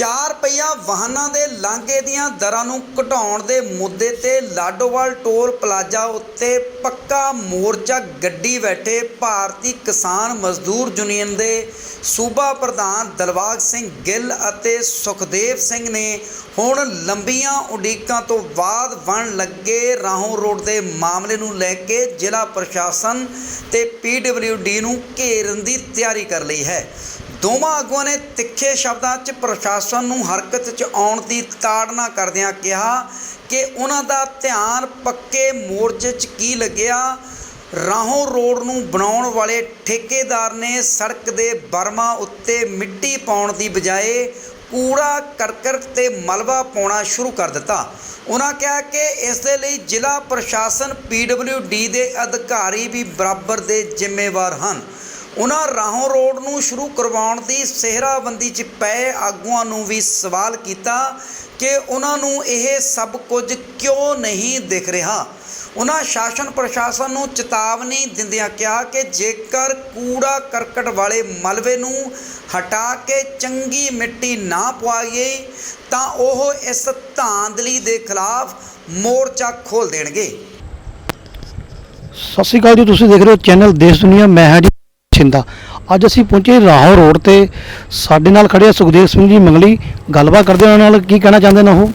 ਚਾਰ ਪਹੀਆ ਵਾਹਨਾਂ ਦੇ ਲਾਂਘੇ ਦੀਆਂ ਦਰਾਂ ਨੂੰ ਘਟਾਉਣ ਦੇ ਮੁੱਦੇ ਤੇ ਲਾਡੋਵਾਲ ਟੋਲ ਪਲਾਜ਼ਾ ਉੱਤੇ ਪੱਕਾ ਮੋਰਚਾ ਗੱਡੀ ਬੈਠੇ ਭਾਰਤੀ ਕਿਸਾਨ ਮਜ਼ਦੂਰ ਯੂਨੀਅਨ ਦੇ ਸੂਬਾ ਪ੍ਰਧਾਨ ਦਲਵਾਗ ਸਿੰਘ ਗਿੱਲ ਅਤੇ ਸੁਖਦੇਵ ਸਿੰਘ ਨੇ ਹੁਣ ਲੰਬੀਆਂ ਉਡੀਕਾਂ ਤੋਂ ਬਾਅਦ ਬਣ ਲੱਗੇ ਰਾਹੋਂ ਰੋਡ ਦੇ ਮਾਮਲੇ ਨੂੰ ਲੈ ਕੇ ਜ਼ਿਲ੍ਹਾ ਪ੍ਰਸ਼ਾਸਨ ਤੇ ਪੀਡਬਲਯੂਡੀ ਨੂੰ ਘੇਰਨ ਦੀ ਤਿਆਰੀ ਕਰ ਲਈ ਹੈ। ਦੋਵਾਂ ਆਗੂਆਂ ਨੇ ਤਿੱਖੇ ਸ਼ਬਦਾਂ 'ਚ ਪ੍ਰਸ਼ਾਸਨ ਨੂੰ ਹਰਕਤ 'ਚ ਆਉਣ ਦੀ ਤਾੜਨਾ ਕਰਦਿਆਂ ਕਿਹਾ ਕਿ ਉਹਨਾਂ ਦਾ ਧਿਆਨ ਪੱਕੇ ਮੋਰਚੇ 'ਚ ਕੀ ਲੱਗਿਆ? ਰਾਹੋਂ ਰੋਡ ਨੂੰ ਬਣਾਉਣ ਵਾਲੇ ਠੇਕੇਦਾਰ ਨੇ ਸੜਕ ਦੇ ਬਰਮਾ ਉੱਤੇ ਮਿੱਟੀ ਪਾਉਣ ਦੀ ਬਜਾਏ ਕੂੜਾ, ਕਰਕਟ ਤੇ ਮਲਬਾ ਪਾਉਣਾ ਸ਼ੁਰੂ ਕਰ ਦਿੱਤਾ। ਉਹਨਾਂ ਕਿਹਾ ਕਿ ਇਸ ਦੇ ਲਈ ਜ਼ਿਲ੍ਹਾ ਪ੍ਰਸ਼ਾਸਨ ਪੀਡਬਲਯੂਡੀ ਦੇ ਅਧਿਕਾਰੀ ਵੀ ਬਰਾਬਰ ਦੇ ਜ਼ਿੰਮੇਵਾਰ ਹਨ। ਉਹਨਾਂ ਰਾਹੋਂ ਰੋਡ ਨੂੰ ਸ਼ੁਰੂ ਕਰਵਾਉਣ ਦੀ ਸਿਹਰਾਬੰਦੀ 'ਚ ਪਏ ਆਗੂਆਂ ਨੂੰ ਵੀ ਸਵਾਲ ਕੀਤਾ ਕਿ ਉਹਨਾਂ ਨੂੰ ਇਹ ਸਭ ਕੁਝ ਕਿਉਂ ਨਹੀਂ ਦਿਖ ਰਿਹਾ। ਉਹਨਾਂ ਸ਼ਾਸਨ ਪ੍ਰਸ਼ਾਸਨ ਨੂੰ ਚੇਤਾਵਨੀ ਦਿੰਦਿਆਂ ਕਿਹਾ ਕਿ ਜੇਕਰ ਕੂੜਾ ਕਰਕਟ ਵਾਲੇ ਮਲਵੇ ਨੂੰ ਹਟਾ ਕੇ ਚੰਗੀ ਮਿੱਟੀ ਨਾ ਪਵਾਈਏ, ਤਾਂ ਉਹ ਇਸ ਧਾਂਦਲੀ ਦੇ ਖਿਲਾਫ ਮੋਰਚਾ ਖੋਲ ਦੇਣਗੇ। ਸਤਿ ਸ਼੍ਰੀ ਅਕਾਲ ਜੀ, ਤੁਸੀਂ ਦੇਖ ਰਹੇ ਹੋ ਚੈਨਲ ਦੇਸ਼ ਦੁਨੀਆ। ਮੈਂ ਹਾਂ ਜੀ ਛਿੰਦਾ ਅੱਜ ਅਸੀਂ ਪਹੁੰਚੇ ਰਾਹੋਂ ਰੋਡ ਤੇ। ਸਾਡੇ ਨਾਲ ਖੜੇ ਆ ਸੁਖਦੇਵ ਸਿੰਘ ਜੀ ਮੰਗਲੀ। ਗੱਲਬਾਤ ਕਰਦੇ ਉਹਨਾਂ ਨਾਲ ਕੀ ਕਹਿਣਾ ਚਾਹੁੰਦੇ ਨੇ ਉਹ?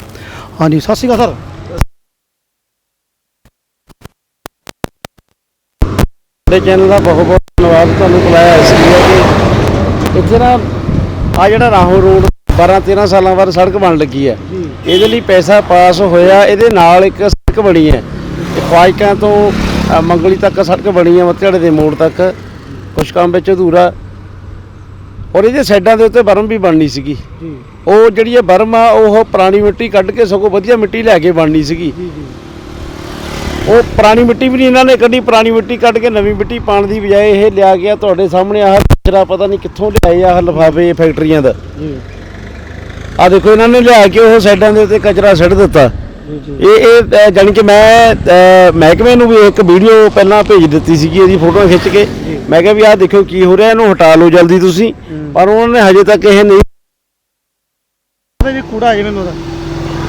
ਹਾਂਜੀ ਸਤਿ ਸ਼੍ਰੀ ਅਕਾਲ ਸਰ। ਸਾਡੇ ਚੈਨਲ ਦਾ ਬਹੁਤ ਬਹੁਤ ਧੰਨਵਾਦ ਤੁਹਾਨੂੰ ਬੁਲਾਇਆ ਇਸ ਲਈ ਕਿ ਇੱਥੇ ਨਾ ਆ ਜਿਹੜਾ ਰਾਹੋਂ ਰੋਡ 12 13 ਸਾਲਾਂ ਬਾਅਦ ਸੜਕ ਬਣ ਲੱਗੀ ਹੈ। ਇਹਦੇ ਲਈ ਪੈਸਾ ਪਾਸ ਹੋਇਆ ਇਹਦੇ ਨਾਲ ਇੱਕ ਸੜਕ ਬਣੀ ਹੈ। ਫਾਜ਼ਿਲਕਾ ਤੋਂ ਮੰਗਲੀ ਤੱਕ ਸੜਕ ਬਣੀ ਹੈ ਮੱਤੇੜੇ ਦੇ ਮੋੜ ਤੱਕ। ਕੁਝ ਕੰਮ ਵਿੱਚ ਅਧੂਰਾ। ਔਰ ਇਹਦੇ ਸਾਈਡਾਂ ਦੇ ਉੱਤੇ ਬਰਮ ਵੀ ਬਣਨੀ ਸੀਗੀ। ਜੀ। ਉਹ ਜਿਹੜੀ ਇਹ ਬਰਮ ਆ ਉਹ ਪੁਰਾਣੀ ਮਿੱਟੀ ਕੱਢ ਕੇ ਸਗੋਂ ਵਧੀਆ ਮਿੱਟੀ ਲੈ ਕੇ ਬਣਨੀ ਸੀਗੀ। ਜੀ ਜੀ। ਉਹ ਪੁਰਾਣੀ ਮਿੱਟੀ ਵੀ ਨਹੀਂ ਇਹਨਾਂ ਨੇ ਕੱਢੀ ਪੁਰਾਣੀ ਮਿੱਟੀ ਕੱਢ ਕੇ ਨਵੀਂ ਮਿੱਟੀ ਪਾਉਣ ਦੀ ਬਜਾਏ ਇਹ ਲਿਆ ਗਿਆ ਤੁਹਾਡੇ ਸਾਹਮਣੇ ਆਹ ਕਚਰਾ ਪਤਾ ਨਹੀਂ ਕਿੱਥੋਂ ਲਿਆਏ ਆਹ ਲਿਫਾਫੇ ਫੈਕਟਰੀਆਂ ਦਾ। ਜੀ। ਆ ਦੇਖੋ ਇਹਨਾਂ ਨੇ ਲਿਆ ਕੇ ਉਹ ਸਾਈਡਾਂ ਦੇ ਉੱਤੇ ਕਚਰਾ ਸਿੱਟ ਦਿੱਤਾ। ਇਹ ਇਹ ਜਾਣੀ ਕਿ ਮੈਂ ਮਹਿਕਮੇ ਨੂੰ ਵੀ ਇੱਕ ਵੀਡੀਓ ਪਹਿਲਾਂ ਭੇਜ ਦਿੱਤੀ ਸੀਗੀ ਇਹਦੀ ਫੋਟੋ ਖਿੱਚ ਕੇ। ਮੈਂ ਕਿਹਾ ਵੀ ਆਹ ਦੇਖੋ ਕੀ ਹੋ ਰਿਹਾ ਇਹਨੂੰ ਹਟਾ ਲਓ ਜਲਦੀ ਤੁਸੀਂ। ਪਰ ਉਹਨਾਂ ਨੇ ਹਜੇ ਤੱਕ ਇਹ ਨਹੀਂ ਕੂੜਾ ਜਿਵੇਂ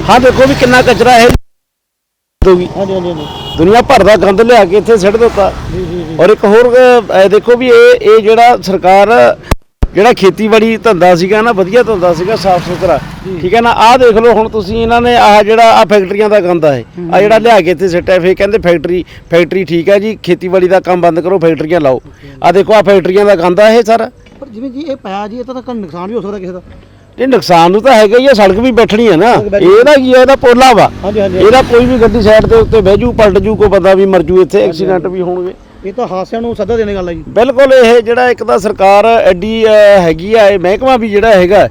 ਹਾਂ ਦੇਖੋ ਵੀ ਕਿੰਨਾ ਕਚਰਾ ਹੈ ਦੋਗੀ ਹਾਂਜੀ ਹਾਂਜੀ ਹਾਂਜੀ। ਦੁਨੀਆ ਭਰ ਦਾ ਗੰਦ ਲਿਆ ਕੇ ਇੱਥੇ ਸਿੱਟ ਦਿੱਤਾ। ਜੀ ਜੀ ਜੀ। ਔਰ ਇੱਕ ਹੋਰ ਦੇਖੋ ਵੀ ਇਹ ਇਹ ਜਿਹੜਾ ਸਰਕਾਰ ਜਿਹੜਾ ਖੇਤੀਬਾੜੀ ਧੰਦਾ ਸੀਗਾ ਨਾ ਵਧੀਆ ਧੰਦਾ ਸੀਗਾ ਸਾਫ਼ ਸੁਥਰਾ। ਠੀਕ ਹੈ ਨਾ? ਆਹ ਦੇਖ ਲਓ ਹੁਣ ਤੁਸੀਂ ਇਹਨਾਂ ਨੇ ਆਹ ਜਿਹੜਾ ਆ ਫੈਕਟਰੀਆਂ ਦਾ ਗੰਦ ਹੈ। ਆ ਜਿਹੜਾ ਲਿਆ ਕੇ ਇੱਥੇ ਸਿੱਟਿਆ ਫੇਰ ਕਹਿੰਦੇ ਫੈਕਟਰੀ ਫੈਕਟਰੀ ਠੀਕ ਹੈ ਜੀ ਖੇਤੀਬਾੜੀ ਦਾ ਕੰਮ ਬੰਦ ਕਰੋ ਫੈਕਟਰੀਆਂ ਲਾਓ। ਆ ਦੇਖੋ ਆ ਫੈਕਟਰੀਆਂ ਦਾ ਗੰਦ ਆ ਇਹ ਸਾਰਾ। ਪਰ ਜਿਵੇਂ ਜੀ ਇਹ ਪਿਆ ਜੀ ਇਹ ਤਾਂ ਨੁਕਸਾਨ ਵੀ ਹੋ ਸਕਦਾ ਕਿਸੇ ਦਾ। ਇਹ ਨੁਕਸਾਨ ਨੂੰ ਤਾਂ ਹੈਗਾ ਹੀ ਆ ਸੜਕ ਵੀ ਬੈਠਣੀ ਹੈ ਨਾ। ਬੈਠਣੀ। ਇਹਦਾ ਕੀ ਹੈ ਇਹਦਾ ਪੋਲਾ ਵਾ। ਇਹਦਾ ਕੋਈ ਵੀ ਗੱਡੀ ਸਾਈਡ ਦੇ ਉੱਤੇ ਬਹਿ ਜੂ ਪਲਟ ਜੂ ਕੋਈ ਬੰਦਾ ਵੀ ਮਰ ਜੂ ਇੱਥੇ ਐਕਸੀਡੈਂਟ ਵੀ ਹੋਣਗੇ। ਇਹ ਤਾਂ ਹਾਸਿਆਂ ਨੂੰ ਸੱਦਾ ਦੇਣ ਦੀ ਗੱਲ ਹੈ ਜੀ। ਬਿਲਕੁਲ ਇਹ ਜਿਹੜਾ ਇੱਕ ਤਾਂ ਸਰਕਾਰ ਐਡੀ ਹੈਗੀ ਆ ਇਹ ਮਹਿਕਮਾ ਵੀ ਜਿਹੜਾ ਹੈਗਾ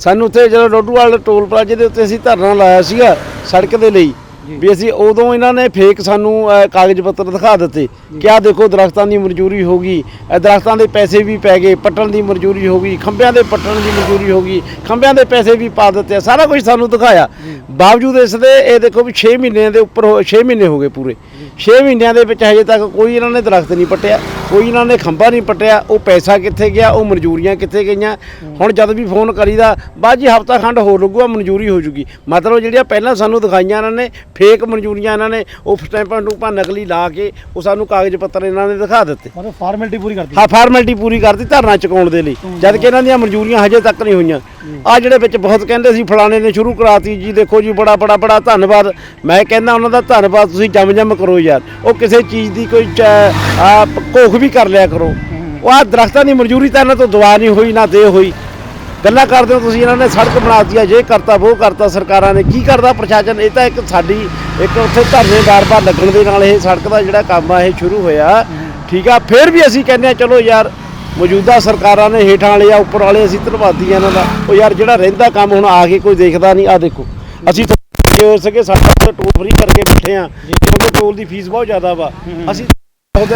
ਸਾਨੂੰ ਉੱਥੇ ਜਦੋਂ ਡੋਡੂਵਾਲ ਟੋਲ ਪਲਾਜ਼ੇ ਦੇ ਉੱਤੇ ਅਸੀਂ ਧਰਨਾ ਲਾਇਆ ਸੀਗਾ ਸੜਕ ਦੇ ਲਈ ਵੀ ਅਸੀਂ ਉਦੋਂ ਇਹਨਾਂ ਨੇ ਫੇਕ ਸਾਨੂੰ ਕਾਗਜ਼ ਪੱਤਰ ਦਿਖਾ ਦਿੱਤੇ ਕਿ ਆਹ ਦੇਖੋ ਦਰਖਤਾਂ ਦੀ ਮਨਜ਼ੂਰੀ ਹੋ ਗਈ। ਦਰਖਤਾਂ ਦੇ ਪੈਸੇ ਵੀ ਪੈ ਗਏ ਪੱਟਣ ਦੀ ਮਨਜ਼ੂਰੀ ਹੋ ਗਈ ਖੰਭਿਆਂ ਦੇ ਪੱਟਣ ਦੀ ਮਨਜ਼ੂਰੀ ਹੋ ਗਈ ਖੰਭਿਆਂ ਦੇ ਪੈਸੇ ਵੀ ਪਾ ਦਿੱਤੇ ਸਾਰਾ ਕੁਝ ਸਾਨੂੰ ਦਿਖਾਇਆ। ਬਾਵਜੂਦ ਇਸ ਦੇ ਇਹ ਦੇਖੋ ਵੀ 6 ਮਹੀਨਿਆਂ ਦੇ ਉੱਪਰ 6 ਮਹੀਨੇ ਹੋ ਗਏ ਪੂਰੇ। 6 ਮਹੀਨਿਆਂ ਦੇ ਵਿੱਚ ਹਜੇ ਤੱਕ ਕੋਈ ਇਹਨਾਂ ਨੇ ਦਰਖਤ ਨਹੀਂ ਪੱਟਿਆ ਕੋਈ ਇਹਨਾਂ ਨੇ ਖੰਭਾ ਨਹੀਂ ਪੱਟਿਆ ਉਹ ਪੈਸਾ ਕਿੱਥੇ ਗਿਆ ਉਹ ਮਨਜ਼ੂਰੀਆਂ ਕਿੱਥੇ ਗਈਆਂ? ਹੁਣ ਜਦ ਵੀ ਫੋਨ ਕਰੀਦਾ ਬਾਅਦ ਜੀ ਹਫਤਾ ਖੰਡ ਹੋਰ ਲੱਗੂਗਾ ਮਨਜ਼ੂਰੀ ਹੋ ਜੂਗੀ। ਮਤਲਬ ਜਿਹੜੀਆਂ ਪਹਿਲਾਂ ਸਾਨੂੰ ਦਿਖਾਈਆਂ ਇਹਨਾਂ ਨੇ ਫੇਕ ਮਨਜ਼ੂਰੀਆਂ ਇਹਨਾਂ ਨੇ ਉਹ ਸਟੈਂਪਾਂ ਟੂਪਾਂ ਨਕਲੀ ਲਾ ਕੇ ਉਹ ਸਾਨੂੰ ਕਾਗਜ਼ ਪੱਤਰ ਇਹਨਾਂ ਨੇ ਦਿਖਾ ਦਿੱਤੇ। ਮਤਲਬ ਫਾਰਮੈਲਿਟੀ ਪੂਰੀ ਕਰਤੀ। ਹਾਂ ਫਾਰਮੈਲਿਟੀ ਪੂਰੀ ਕਰਤੀ ਧਰਨਾ ਚੁਕਾਉਣ ਦੇ ਲਈ। ਜਦ ਕਿ ਇਹਨਾਂ ਦੀਆਂ ਮਨਜ਼ੂਰੀਆਂ ਹਜੇ ਤੱਕ ਨਹੀਂ ਹੋਈਆਂ। ਆ ਜਿਹੜੇ ਵਿੱਚ ਬਹੁਤ ਕਹਿੰਦੇ ਸੀ ਫਲਾਣੇ ਨੇ ਸ਼ੁਰੂ ਕਰਾਤੀ ਜੀ ਦੇਖੋ ਜੀ ਬੜਾ ਬੜਾ ਬੜਾ ਧੰਨਵਾਦ। ਮੈਂ ਕਹਿੰਦਾ ਉਹਨਾਂ ਦਾ ਧੰਨਵਾਦ ਤੁਸੀਂ ਜਮ ਜਮ ਕਰੋ ਯਾਰ। ਉਹ ਕਿਸੇ ਚੀਜ਼ ਦੀ ਕੋਈ ਘੋਖ ਵੀ ਕਰ ਲਿਆ ਕਰੋ। ਉਹ ਆ ਦਰਖਤਾਂ ਦੀ ਮਨਜ਼ੂਰੀ ਤਾਂ ਇਹਨਾਂ ਤੋਂ ਦਵਾ ਨਹੀਂ ਹੋਈ ਨਾ ਦੇ ਹੋਈ। ਗੱਲਾਂ ਕਰਦੇ ਹੋ ਤੁਸੀਂ, ਇਹਨਾਂ ਨੇ ਸੜਕ ਬਣਾਤੀ ਆ, ਜੇ ਕਰਤਾ ਉਹ ਕਰਤਾ, ਸਰਕਾਰਾਂ ਨੇ ਕੀ ਕਰਦਾ ਪ੍ਰਸ਼ਾਸਨ? ਇਹ ਤਾਂ ਇੱਕ ਸਾਡੀ, ਇੱਕ ਉੱਥੇ ਧਰਨੇ ਬਾਰ-ਬਾਰ ਲੱਗਣ ਦੇ ਨਾਲ ਇਹ ਸੜਕ ਦਾ ਜਿਹੜਾ ਕੰਮ ਆ, ਇਹ ਸ਼ੁਰੂ ਹੋਇਆ। ਠੀਕ ਆ, ਫਿਰ ਵੀ ਅਸੀਂ ਕਹਿੰਦੇ ਆ, ਚਲੋ ਯਾਰ, ਮੌਜੂਦਾ ਸਰਕਾਰਾਂ ਨੇ ਹੇਠਾਂ ਵਾਲੇ ਆ, ਉੱਪਰ ਵਾਲੇ, ਅਸੀਂ ਧੰਨਵਾਦੀ ਆ ਇਹਨਾਂ ਦਾ। ਉਹ ਯਾਰ, ਜਿਹੜਾ ਰਹਿੰਦਾ ਕੰਮ ਹੁਣ ਆ ਕੇ ਕੋਈ ਦੇਖਦਾ ਨਹੀਂ ਆ ਦੇਖੋ। ਅਸੀਂ ਜੇ ਹੋ ਸਕੇ ਸਾਡਾ ਟੋਲ ਫਰੀ ਕਰਕੇ ਬੈਠੇ ਆ, ਕਿਉਂਕਿ ਟੋਲ ਦੀ ਫੀਸ ਬਹੁਤ ਜ਼ਿਆਦਾ ਵਾ। ਅਸੀਂ ਉਹਦੇ